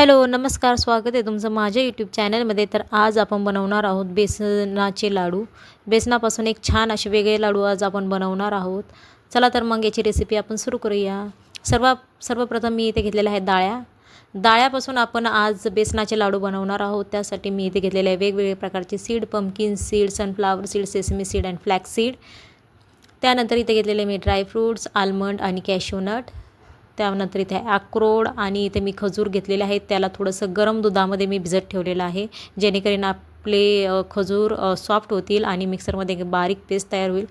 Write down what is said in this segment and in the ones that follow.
Hello नमस्कार स्वागत आहे तुमचं माझ्या यूट्यूब चॅनलमध्ये तर आज आपण बनवणार आहोत बेसनाचे लाडू. बेसनापासून एक छान असे वेगळे लाडू आज आपण बनवणार आहोत. चला तर मग याची रेसिपी आपण सुरू करूया. सर्व सर्वप्रथम मी इथे घेतलेल्या आहेत डाळ्या. डाळ्यापासून आपण आज बेसनाचे लाडू बनवणार आहोत. त्यासाठी मी इथे घेतलेले आहे वेगवेगळे प्रकारचे seed pumpkin seed sunflower seed sesame seed and flax seed त्यानंतर इथे घेतलेले मी ड्रायफ्रूट्स आल्मंड आणि कॅशोनट त्यानंतर इथे अक्रोड आणि इथे मी खजूर घेतलेले आहेत. त्याला थोडंसं गरम दुधामध्ये मी भिजत ठेवलेलं आहे. जेणेकरून आपले खजूर सॉफ्ट होतील आणि मिक्सरमध्ये बारीक पेस्ट तयार होईल.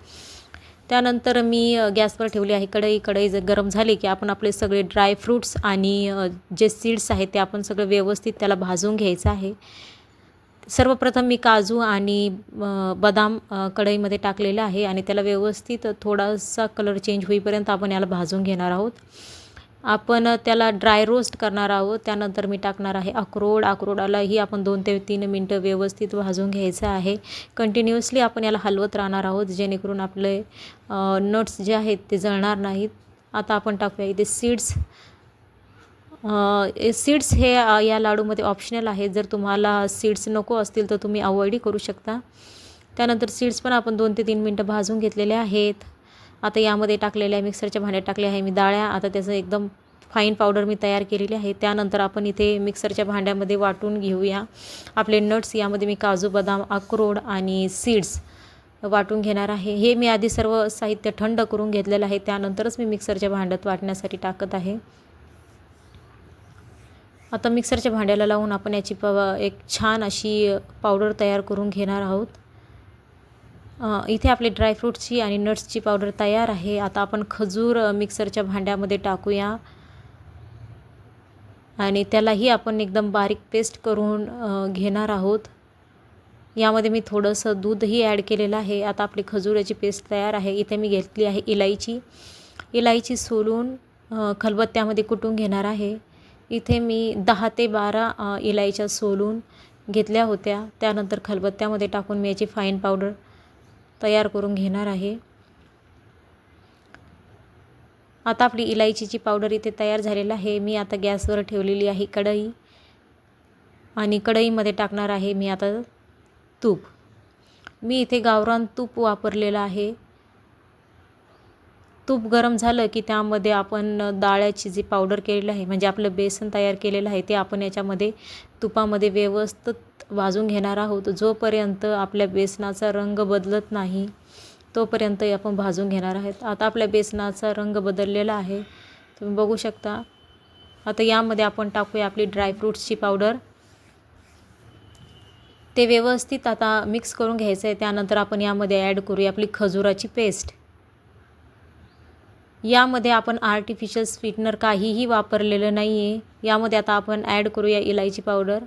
त्यानंतर मी गॅसवर ठेवली आहे. कढई कढई जर गरम झाली की आपण आपले सगळे ड्रायफ्रूट्स आणि जे सीड्स आहेत ते आपण सगळं व्यवस्थित त्याला भाजून घ्यायचं आहे. सर्वप्रथम मी काजू आणि बदाम कढईमध्ये टाकलेलं आहे आणि त्याला व्यवस्थित थोडासा कलर चेंज होईपर्यंत आपण याला भाजून घेणार आहोत. आपण त्याला ड्राय रोस्ट करणार आहोत. त्यानंतर मी टाकणार आहे अक्रोड. अक्रोडालाही आपण दोन ते तीन मिनटं व्यवस्थित भाजून घ्यायचं आहे. कंटिन्युअसली आपण याला हलवत राहणार आहोत जेणेकरून आपले नट्स जे आहेत ते जळणार नाहीत. आता आपण टाकूया इथे सीड्स सीड्स हे या लाडूमध्ये ऑप्शनल आहेत. जर तुम्हाला सीड्स नको असतील तर तुम्ही अवॉइडही करू शकता. त्यानंतर सीड्स पण आपण दोन ते तीन मिनटं भाजून घेतलेले आहेत. आता यामध्ये टाकलेल्या मिक्सरच्या भांड्यात टाकले आहे मी डाळ्या. आता त्याचं एकदम फाईन पावडर मी तयार केलेली आहे. त्यानंतर आपण इथे मिक्सरच्या भांड्यामध्ये वाटून घेऊया. आपले नट्स यामध्ये मी काजू बदाम अक्रोड आणि सीड्स वाटून घेणार आहे. हे मी आधी सर्व साहित्य थंड करून घेतलेलं आहे. त्यानंतरच मी मिक्सरच्या भांड्यात वाटण्यासाठी टाकत आहे. आता मिक्सरच्या भांड्याला लावून आपण याची प एक छान अशी पावडर तयार करून घेणार आहोत. इथे आपले ड्रायफ्रूटची आणि नट्सची पावडर तयार आहे. आता आपण खजूर मिक्सरच्या भांड्यामध्ये टाकूया. आणि त्यालाही आपण एकदम बारीक पेस्ट करून घेणार आहोत. यामध्ये मी थोडंसं दूधही ॲड केलेलं आहे. आता आपली खजुराची पेस्ट तयार आहे. इथे मी घेतली आहे इलायची. इलायची सोलून खलबत्त्यामध्ये कुटून घेणार आहे. इथे मी दहा ते बारा इलायच्या सोलून घेतल्या होत्या. त्यानंतर खलबत्त्यामध्ये टाकून मी याची फाईन पावडर तयार करून घेणार आहे. आता आपली इलायचीची पावडर इथे तयार झालेलं आहे. मी आता गॅसवर ठेवलेली आहे कढई. आणि कढईमध्ये टाकणार आहे मी आता तूप. मी इथे गावरान तूप वापरलेलं आहे. तूप गरम झालं की त्यामध्ये आपण डाळ्याची जी पावडर केलेली आहे म्हणजे आपलं बेसन तयार केलेलं आहे ते आपण याच्यामध्ये तुपामध्ये व्यवस्थित भाजून घेणार आहोत. जोपर्यंत आपल्या बेसनाचा रंग बदलत नाही तोपर्यंत आपण भाजून घेणार आहेत. आता आपल्या बेसनाचा रंग बदललेला आहे. तुम्ही बघू शकता. आता यामध्ये आपण टाकूया आपली ड्रायफ्रूट्सची पावडर. ते व्यवस्थित आता मिक्स करून घ्यायचं आहे. त्यानंतर आपण यामध्ये ॲड करूया आपली खजुराची पेस्ट. यामध्ये आपण आर्टिफिशियल स्वीटनर काहीही वापरलेलं नाही आहे यामध्ये आता आपण ॲड करूया इलायची पावडर.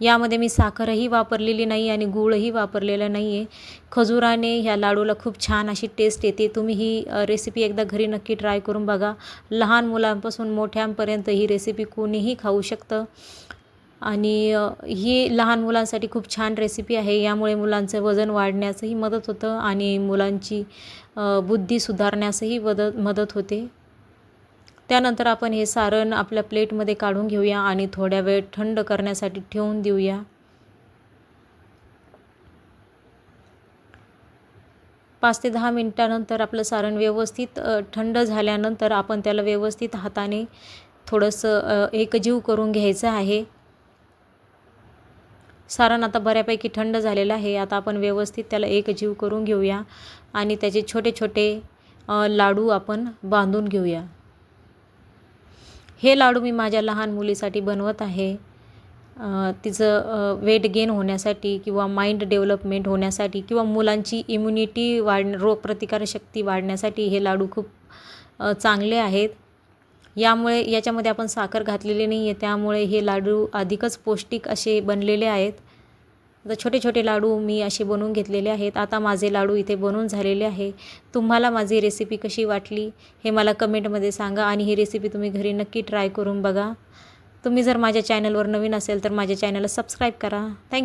यामध्ये मी साखरही वापरलेली नाही आणि गूळही वापरलेलं नाही आहे खजुराने ह्या लाडूला खूप छान अशी टेस्ट येते. तुम्ही ही रेसिपी एकदा घरी नक्की ट्राय करून बघा. लहान मुलांपासून मोठ्यांपर्यंत ही रेसिपी कोणीही खाऊ शकतं. आणि ही लहान मुलांसाठी खूप छान रेसिपी आहे. यामुळे मुलांचं वजन वाढण्यासही मदत होतं आणि मुलांची बुद्धी सुधारण्यासही मदत मदत होते. त्यानंतर आपण हे सारण आपल्या प्लेटमध्ये काढून घेऊया आणि थोड्या वेळ थंड करण्यासाठी ठेवून देऊया. पाच ते दहा मिनटानंतर आपलं सारण व्यवस्थित थंड झाल्यानंतर आपण त्याला व्यवस्थित हाताने थोडंसं एकजीव करून घ्यायचं आहे. सारण आता बऱ्यापैकी थंड झालेलं आहे. आता आपण व्यवस्थित त्याला एकजीव करून घेऊया आणि त्याचे छोटे छोटे लाडू आपण बांधून घेऊया. हे लाडू मी माझ्या लहान मुलीसाठी बनवत आहे. तिचं वेट गेन होण्यासाठी किंवा माइंड डेव्हलपमेंट होण्यासाठी किंवा मुलांची इम्युनिटी वाढ रोगप्रतिकारशक्ती वाढण्यासाठी हे लाडू खूप चांगले आहेत. यामुळे याच्यामध्ये आपण साखर घातलेली नाही आहे त्यामुळे हे लाडू अधिकच पौष्टिक असे बनलेले आहेत. आता छोटे छोटे लाडू मी असे बनवून घेतलेले आहेत. आता माझे लाडू इथे बनवून झालेले आहे. तुम्हाला माझी रेसिपी कशी वाटली हे मला कमेंटमध्ये सांगा आणि ही रेसिपी तुम्ही घरी नक्की ट्राय करून बघा. तुम्ही जर माझ्या चॅनलवर नवीन असेल तर माझ्या चॅनलला सबस्क्राईब करा. थँक्यू